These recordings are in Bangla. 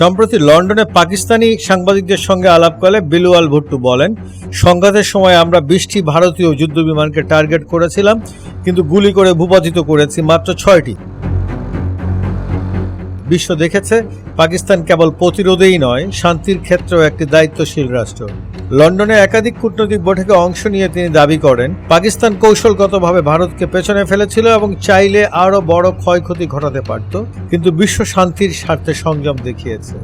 সম্প্রতি লন্ডনে পাকিস্তানি সাংবাদিকদের সঙ্গে আলাপকালে বিলুয়াল ভুট্টু বলেন, সংঘাতের সময় আমরা বিশটি ভারতীয় যুদ্ধবিমানকে টার্গেট করেছিলাম, কিন্তু গুলি করে ভূপাতিত করেছি মাত্র ছয়টি। বিশ্ব দেখেছে, পাকিস্তান কেবল প্রতিরোধেই নয়, শান্তির ক্ষেত্রেও একটি দায়িত্বশীল রাষ্ট্র। লন্ডনে একাধিক কূটনৈতিক বৈঠকে অংশ নিয়ে তিনি দাবি করেন, পাকিস্তান কৌশলগতভাবে ভারতকে পেছনে ফেলেছিল এবং চাইলে আরও বড় ক্ষয়ক্ষতি ঘটাতে পারত, কিন্তু বিশ্ব শান্তির স্বার্থে সংযম দেখিয়েছে।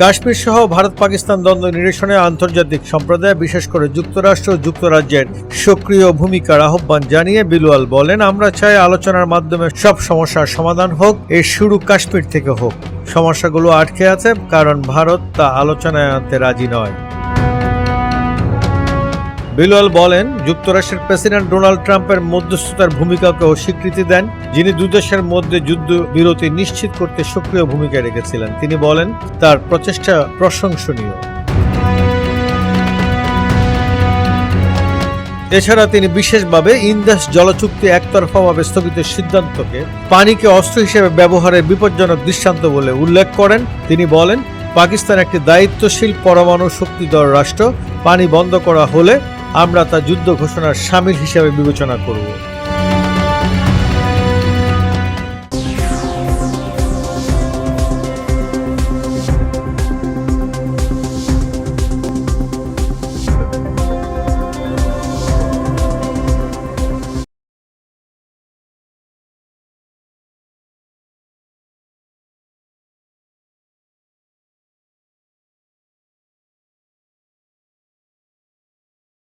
কাশ্মীর সহ ভারত পাকিস্তান দ্বন্দ্ব নিরসনে আন্তর্জাতিক সম্প্রদায়, বিশেষ করে যুক্তরাষ্ট্র ও যুক্তরাজ্যের সক্রিয় ভূমিকার আহ্বান জানিয়ে বিলুয়াল বলেন, আমরা চাই আলোচনার মাধ্যমে সব সমস্যার সমাধান হোক, এর শুরু কাশ্মীর থেকে হোক। সমস্যাগুলো আটকে আছে, কারণ ভারত তা আলোচনায় আনতে রাজি নয়। বিলওয়াল বলেন, যুক্তরাষ্ট্রের প্রেসিডেন্ট ডোনাল্ড ট্রাম্পের মধ্যস্থতার ভূমিকাকেও স্বীকৃতি দেন, যিনি দুদেশের মধ্যে যুদ্ধ বিরতি নিশ্চিত করতে সক্রিয় ভূমিকা রেখেছিলেন। তিনি বলেন, তার প্রচেষ্টা প্রশংসনীয়। এছাড়া তিনি বিশেষভাবে ইন্দাস জল জলচুক্তি একতরফাভাবে স্থগিত সিদ্ধান্তকে পানিকে অস্ত্র হিসেবে ব্যবহারের বিপজ্জনক দৃষ্টান্ত বলে উল্লেখ করেন। তিনি বলেন, পাকিস্তান একটি দায়িত্বশীল পরমাণু শক্তিধর রাষ্ট্র, পানি বন্ধ করা হলে আমরা তা যুদ্ধ ঘোষণার সামিল হিসাবে বিবেচনা করব।